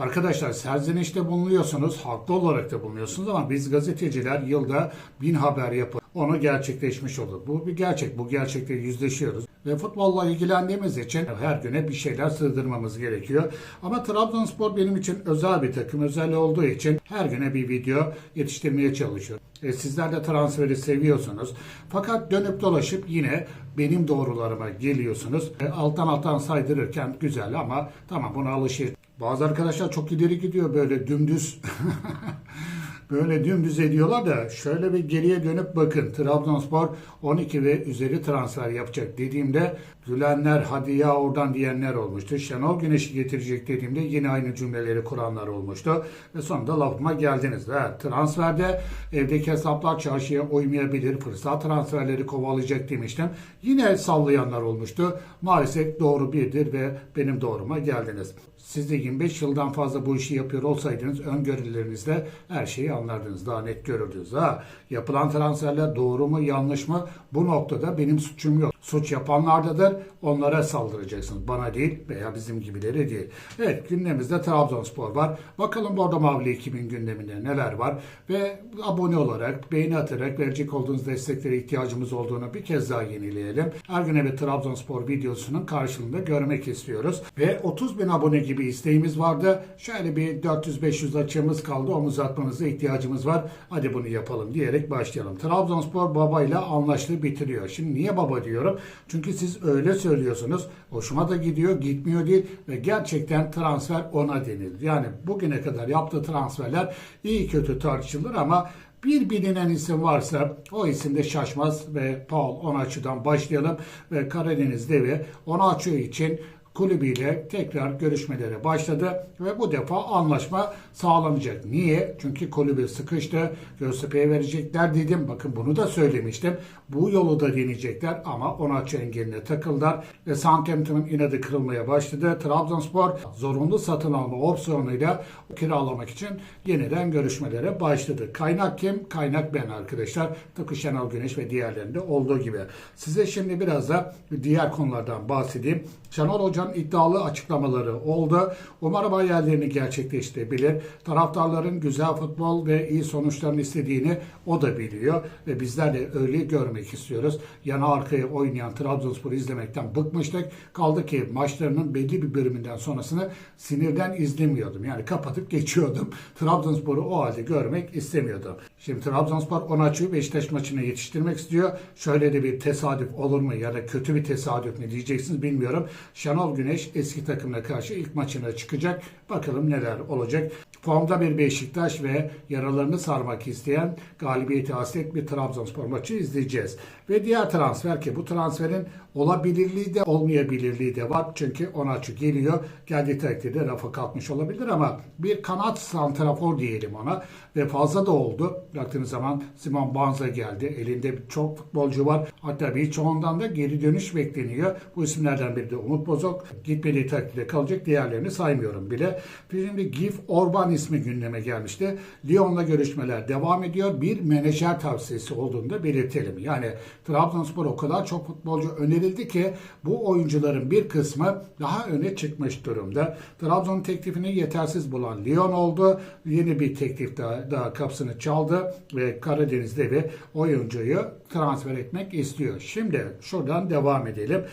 Arkadaşlar serzenişte bulunuyorsunuz, haklı olarak da bulunuyorsunuz ama biz gazeteciler yılda bin haber yapıp onu gerçekleşmiş olur. Bu bir gerçek, bu gerçekle yüzleşiyoruz. Ve futbolla ilgilendiğimiz için her güne bir şeyler sığdırmamız gerekiyor. Ama Trabzonspor benim için özel bir takım, özel olduğu için her güne bir video yetiştirmeye çalışıyorum. E, sizler de transferi seviyorsunuz. Fakat dönüp dolaşıp yine benim doğrularıma geliyorsunuz. E, alttan alttan saydırırken güzel ama tamam buna alışır. Bazı arkadaşlar çok ileri gidiyor böyle dümdüz. böyle dümdüz ediyorlar da şöyle bir geriye dönüp bakın. Trabzonspor 12 ve üzeri transfer yapacak dediğimde gülenler hadi ya oradan diyenler olmuştu. Şenol Güneş'i getirecek dediğimde yine aynı cümleleri kuranlar olmuştu. Ve sonunda lafıma geldiniz. Evet, transferde evdeki hesaplar çarşıya uymayabilir. Fırsat transferleri kovalayacak demiştim. Yine sallayanlar olmuştu. Maalesef doğru birdir ve benim doğruma geldiniz. Siz de 25 yıldan fazla bu işi yapıyor olsaydınız öngörülerinizde her şeyi anlardınız. Daha net görürdünüz. Ha, yapılan transferler doğru mu yanlış mı? Bu noktada benim suçum yok. Suç yapanlardadır. Onlara saldıracaksınız. Bana değil veya bizim gibileri değil. Evet gündemimizde Trabzonspor var. Bakalım Bordo Mavili 2000 gündeminde neler var. Ve abone olarak, beğeni atarak verecek olduğunuz desteklere ihtiyacımız olduğunu bir kez daha yenileyelim. Her gün bir Trabzonspor videosunun karşılığında görmek istiyoruz. Ve 30 bin abone gibi isteğimiz vardı. Şöyle bir 400-500 açığımız kaldı. Omuz atmanıza ihtiyacımız var. Hadi bunu yapalım diyerek başlayalım. Trabzonspor babayla anlaştığı bitiriyor. Şimdi niye baba diyorum? Çünkü siz öyle söylüyorsunuz. Hoşuma da gidiyor, gitmiyor değil ve gerçekten transfer ona denilir. Yani bugüne kadar yaptığı transferler iyi kötü tartışılır ama bir bilinen isim varsa o isim de şaşmaz ve Paul Onaçu'dan başlayalım ve Karadeniz devi Onaçu için kulübüyle tekrar görüşmelere başladı ve bu defa anlaşma sağlanacak. Niye? Çünkü kulübü sıkıştı. Göztepe'ye verecekler dedim. Bakın bunu da söylemiştim. Bu yolu da deneyecekler ama Onaçu engeline takıldılar ve Southampton'ın inadı kırılmaya başladı. Trabzonspor zorunlu satın alma opsiyonuyla kiralamak için yeniden görüşmelere başladı. Kaynak kim? Kaynak ben arkadaşlar. Tıpkı Şenol Güneş ve diğerlerinde olduğu gibi. Size şimdi biraz da diğer konulardan bahsedeyim. Şenol Hoca'nın iddialı açıklamaları oldu. Umarım hayallerini gerçekleştirebilir. Taraftarların güzel futbol ve iyi sonuçlarını istediğini o da biliyor. Ve bizler de öyle görmek istiyoruz. Yana arkaya oynayan Trabzonspor'u izlemekten bıkmıştık. Kaldı ki maçlarının belli bir bölümünden sonrasını sinirden izlemiyordum. Yani kapatıp geçiyordum. Trabzonspor'u o halde görmek istemiyordum. Şimdi Trabzonspor Onaçu'yu Beşiktaş maçına yetiştirmek istiyor. Şöyle de bir tesadüf olur mu ya da kötü bir tesadüf mi diyeceksiniz bilmiyorum. Şenol Güneş eski takımına karşı ilk maçına çıkacak. Bakalım neler olacak. Formda bir Beşiktaş ve yaralarını sarmak isteyen galibiyeti hasret bir Trabzonspor maçı izleyeceğiz. Ve diğer transfer ki bu transferin olabilirliği de olmayabilirliği de var. Çünkü Onaçu geliyor. Geldiği takdirde rafa kalkmış olabilir ama bir kanat santrafor diyelim ona. Ve fazla da oldu. Baktığınız zaman Simon Banza geldi. Elinde çok futbolcu var. Hatta birçoğundan da geri dönüş bekleniyor. Bu isimlerden biri de Umut Bozok. Gitmediği takdirde kalacak. Diğerlerini saymıyorum bile. Şimdi Gif Orban ismi gündeme gelmişti. Lyon'la görüşmeler devam ediyor. Bir menajer tavsiyesi olduğunu da belirtelim. Yani Trabzonspor o kadar çok futbolcu önerildi ki bu oyuncuların bir kısmı daha öne çıkmış durumda. Trabzon teklifini yetersiz bulan Lyon oldu. Yeni bir teklif daha, daha kapısını çaldı ve Karadeniz devi oyuncuyu transfer etmek istiyor. Şimdi şuradan devam edelim.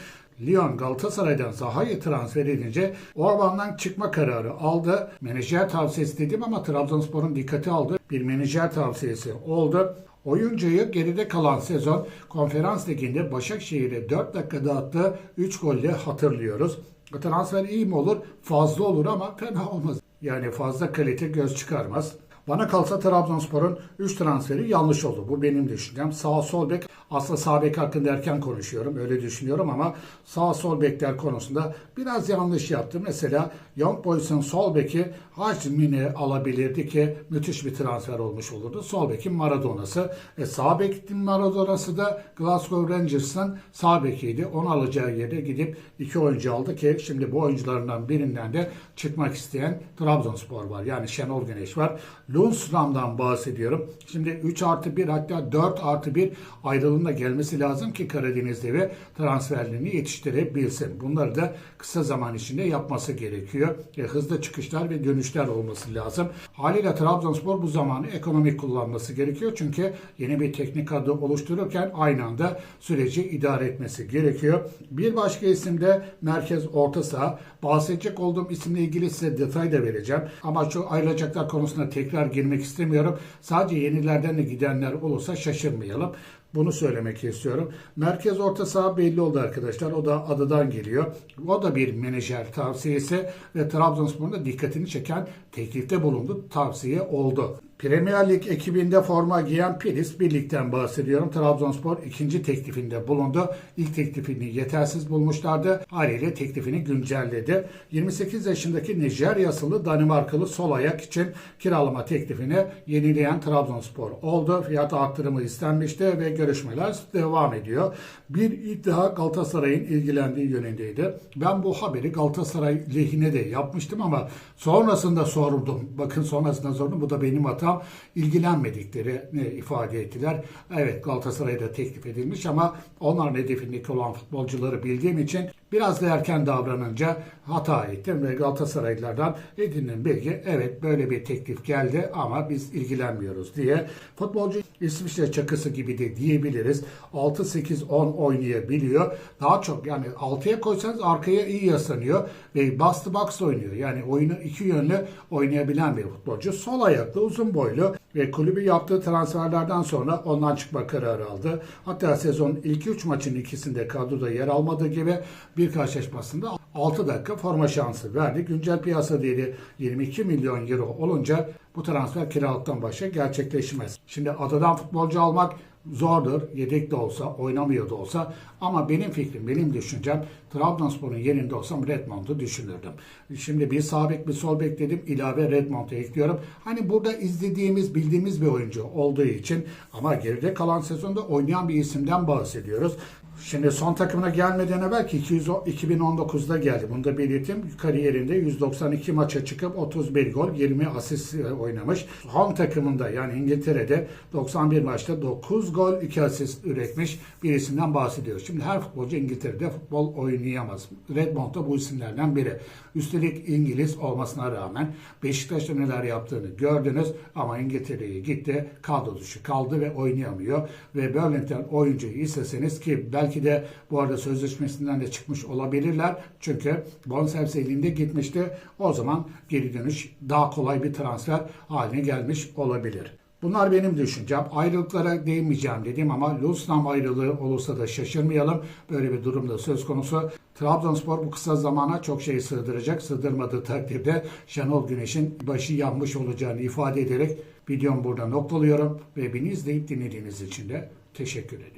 Lyon Galatasaray'dan Zaha'yı transfer edince Orban'dan çıkma kararı aldı. Menajer tavsiyesi dedim ama Trabzonspor'un dikkati aldı. Bir menajer tavsiyesi oldu. Oyuncuyu geride kalan sezon Konferans Ligi'nde Başakşehir'e 4 dakikada attığı 3 golle hatırlıyoruz. Transfer iyi mi olur? Fazla olur ama fena olmaz. Yani fazla kalite göz çıkarmaz. Bana kalsa Trabzonspor'un 3 transferi yanlış oldu. Bu benim düşüncem. Sağ sol bek aslında sağ bek hakkında erken konuşuyorum. Öyle düşünüyorum ama sağ sol bekler konusunda biraz yanlış yaptı. Mesela Young Boys'un sol beki Hacmin'i alabilirdi ki müthiş bir transfer olmuş olurdu. Sol bekin Maradona'sı. E, sağ bekin Maradona'sı da Glasgow Rangers'ın sağ bekiydi. Onu alacağı yere gidip iki oyuncu aldı ki şimdi bu oyuncularından birinden de çıkmak isteyen Trabzonspor var. Yani Şenol Güneş var. Lundström'den bahsediyorum. Şimdi 3 artı 1 hatta 4 artı 1 ayrılığında gelmesi lazım ki Karadeniz'de ve transferlerini yetiştirebilsin. Bunları da kısa zaman içinde yapması gerekiyor. E, hızlı çıkışlar ve dönüşler olması lazım. Haliyle Trabzonspor bu zamanı ekonomik kullanması gerekiyor. Çünkü yeni bir teknik adı oluştururken aynı anda süreci idare etmesi gerekiyor. Bir başka isim de merkez orta saha. Bahsedecek olduğum isimle ilgili size detay da vereceğim. Ama şu ayrılacaklar konusuna tekrar girmek istemiyorum. Sadece yenilerden de gidenler olursa şaşırmayalım. Bunu söylemek istiyorum. Merkez orta saha belli oldu arkadaşlar. O da adıdan geliyor. O da bir menajer tavsiyesi ve Trabzonspor'un da dikkatini çeken teklifte bulundu. Tavsiye oldu. Premier Lig ekibinde forma giyen Pilis birlikten bahsediyorum. Trabzonspor ikinci teklifinde bulundu. İlk teklifini yetersiz bulmuşlardı. Haliyle teklifini güncelledi. 28 yaşındaki Nijeryasalı Danimarkalı sol ayak için kiralama teklifini yenileyen Trabzonspor oldu. Fiyat arttırımı istenmişti ve görüşmeler devam ediyor. Bir iddia Galatasaray'ın ilgilendiği yönündeydi. Ben bu haberi Galatasaray lehine de yapmıştım ama sonrasında sordum. Bakın sonrasında sordum. Bu da benim hatam. İlgilenmediklerini ifade ettiler. Evet Galatasaray'da teklif edilmiş ama onların hedefindeki olan futbolcuları bildiğim için biraz da erken davranınca hata ettim ve Galatasaraylılardan edinilen bilgi evet böyle bir teklif geldi ama biz ilgilenmiyoruz diye futbolcu İsviçre çakısı gibi de diyebiliriz. 6-8-10 oynayabiliyor. Daha çok yani 6'ya koysanız arkaya iyi yaslanıyor ve to box oynuyor. Yani oyunu iki yönlü oynayabilen bir futbolcu. Sol ayaklı, uzun boylu ve kulübü yaptığı transferlerden sonra ondan çıkma kararı aldı. Hatta sezonun ilk 3 maçın ikisinde kadroda yer almadığı gibi bir karşılaşmasında 6 dakika forma şansı verdi. Güncel piyasa değeri 22 milyon euro olunca bu transfer kiralıktan başka gerçekleşmez. Şimdi adadan futbolcu almak zordur. Yedek de olsa, oynamıyor da olsa. Ama benim fikrim, benim düşüncem Trabzonspor'un yerinde olsam Redmond'u düşünürdüm. Şimdi bir sağ bek, bir sol bek dedim. ilave Redmond'u ekliyorum. Hani burada izlediğimiz, bildiğimiz bir oyuncu olduğu için ama geride kalan sezonda oynayan bir isimden bahsediyoruz. Şimdi son takımına gelmeden evvel ki 200 2019'da geldi. Bunu da belirteyim. Kariyerinde 192 maça çıkıp 31 gol, 20 asist e, oynamış. Son takımında yani İngiltere'de 91 maçta 9 gol, 2 asist üretmiş bir isimden bahsediyoruz. Şimdi her futbolcu İngiltere'de futbol oynayamaz. Redmond da bu isimlerden biri. Üstelik İngiliz olmasına rağmen Beşiktaş'ta neler yaptığını gördünüz ama İngiltere'ye gitti, kadro dışı kaldı ve oynayamıyor. Ve Burlington oyuncuyu isteseniz ki belki de bu arada sözleşmesinden de çıkmış olabilirler. Çünkü bonservis elinde gitmişti. O zaman geri dönüş daha kolay bir transfer haline gelmiş olabilir. Bunlar benim düşüncem. Ayrılıklara değinmeyeceğim dedim ama Lusnam ayrılığı olursa da şaşırmayalım. Böyle bir durumda söz konusu. Trabzonspor bu kısa zamana çok şey sığdıracak. Sığdırmadığı takdirde Şenol Güneş'in başı yanmış olacağını ifade ederek videomu burada noktalıyorum. Ve beni izleyip dinlediğiniz için de teşekkür ediyorum.